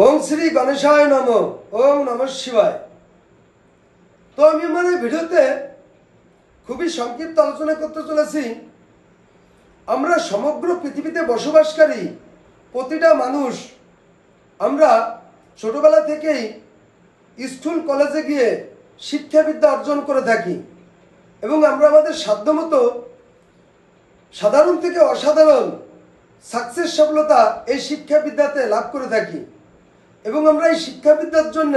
ওম শ্রী গণেশায় নম ওম নম শিবায়। তো আমি আমার এই ভিডিওতে খুবই সংক্ষিপ্ত আলোচনা করতে চলেছি। আমরা সমগ্র পৃথিবীতে বসবাসকারী প্রতিটা মানুষ, আমরা ছোটবেলা থেকেই স্কুল, কলেজে গিয়ে শিক্ষাবিদ্যা অর্জন করে থাকি এবং আমরা আমাদের সাধ্যমতো সাধারণ থেকে অসাধারণ সাকসেস সফলতা এই শিক্ষাবিদ্যাতে লাভ করে থাকি। এবং আমরা এই শিক্ষাবিদ্যার জন্য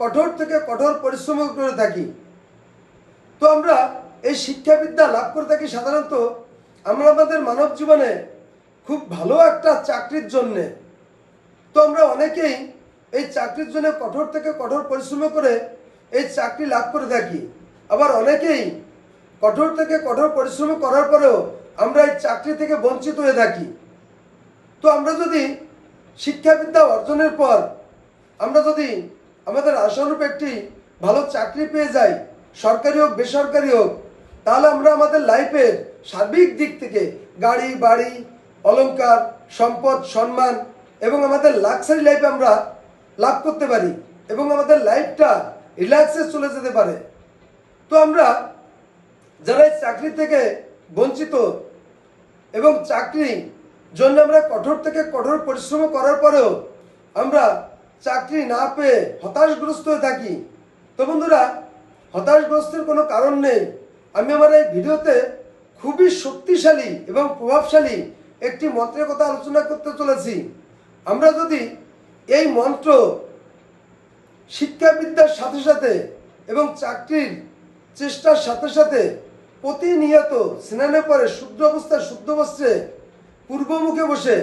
কঠোর থেকে কঠোর পরিশ্রম করে থাকি। তো আমরা এই শিক্ষাবিদ্যা লাভ করে থাকি সাধারণত আমরা আমাদের মানব জীবনে খুব ভালো একটা চাকরির জন্যে। তো আমরা অনেকেই এই চাকরির জন্য কঠোর থেকে কঠোর পরিশ্রম করে এই চাকরি লাভ করে থাকি। আবার অনেকেই কঠোর থেকে কঠোর পরিশ্রম করার পরেও আমরা এই চাকরি থেকে বঞ্চিত হয়ে থাকি। তো আমরা যদি শিক্ষাবিদ্যা অর্জনের পর আমরা যদি আমাদের আশানুরূপ একটি ভালো চাকরি পেয়ে যাই, সরকারি হোক, বেসরকারি হোক, তাহলে আমরা আমাদের লাইফের সার্বিক দিক থেকে গাড়ি, বাড়ি, অলংকার, সম্পদ, সম্মান এবং আমাদের লাক্সারি লাইফ আমরা লাভ করতে পারি এবং আমাদের লাইফটা রিল্যাক্সে চলে যেতে পারে। তো আমরা যারা চাকরি থেকে বঞ্চিত এবং চাকরি জন্য আমরা কঠোর থেকে কঠোর পরিশ্রম করার পরেও আমরা চাকরি না পেয়ে হতাশগ্রস্ত হয়ে থাকি। তো বন্ধুরা, হতাশগ্রস্তের কোনো কারণ নেই। আমি আমার এই ভিডিওতে খুবই শক্তিশালী এবং প্রভাবশালী একটি মন্ত্রের কথা আলোচনা করতে চলেছি। আমরা যদি এই মন্ত্র শিক্ষাবিদ্যার সাথে সাথে এবং চাকরির চেষ্টার সাথে সাথে প্রতিনিয়ত স্নানের পরে শুদ্ধ অবস্থায় শুদ্ধ বস্ত্রে পূর্বমুখে বসে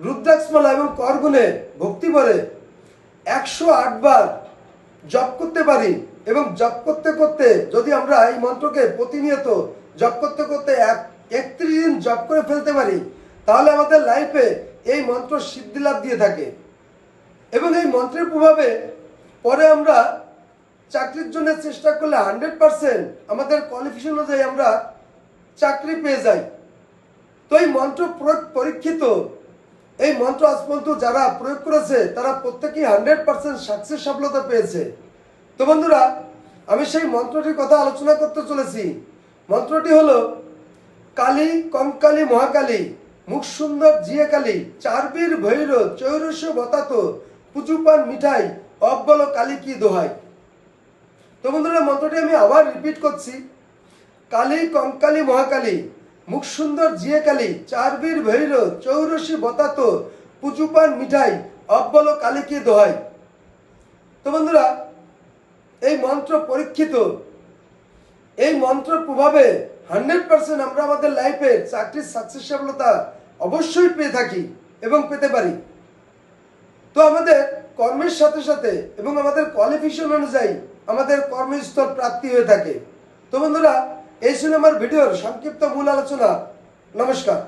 রুদ্রাক্ষমালা এবং করগুণে ভক্তি ভরে একশো বার জপ করতে পারি এবং জপ করতে করতে যদি আমরা এই মন্ত্রকে প্রতিনিয়ত জপ করতে করতে এক একত্রিশ দিন জপ করে ফেলতে পারি, তাহলে আমাদের লাইফে এই মন্ত্র সিদ্ধি লাভ দিয়ে থাকে। এবং এই মন্ত্রের প্রভাবে পরে আমরা চাকরির জন্য চেষ্টা করলে হান্ড্রেড পারসেন্ট আমাদের কোয়ালিফিকেশন অনুযায়ী আমরা চাকরি পেয়ে যাই। তো এই মন্ত্র প্রয়োগ পরীক্ষিত, এই মন্ত্র আজ পর্যন্ত যারা প্রয়োগ করেছে, তারা প্রত্যেকেই হান্ড্রেড পার্সেন্ট সাকসেস সফলতা পেয়েছে। তো বন্ধুরা, আমি সেই মন্ত্রটির কথা আলোচনা করতে চলেছি। মন্ত্রটি হলো, কালী, কঙ্কালী, মহাকালী, মুখ সুন্দর জিয়ে কালী, চারবীর ভৈর চৌরস বতাত, পুজুপান মিঠাই, অব্বল কালী কি দোহাই। তো বন্ধুরা, মন্ত্রটি আমি আবার রিপিট করছি। কালী, কঙ্কালী, মহাকালী মুখ সুন্দর জিয়ে কালী চারবীর ভৈর, চৌরসী বতাত পুজুপান মিঠাই, অব্বল কালী কি দোহাই। তো বন্ধুরা, এই মন্ত্র পরীক্ষিত, এই মন্ত্রের প্রভাবে হান্ড্রেড পার্সেন্ট আমরা আমাদের লাইফে চাকরির সাকসেস সফলতা অবশ্যই পেয়ে থাকি এবং পেতে পারি। তো আমাদের কর্মের সাথে সাথে এবং আমাদের কোয়ালিফিকেশন অনুযায়ী আমাদের কর্মস্থল প্রাপ্তি হয়ে থাকে। তো বন্ধুরা এই ছিল আমার ভিডিওর সংক্ষিপ্ত মূল আলোচনা। নমস্কার।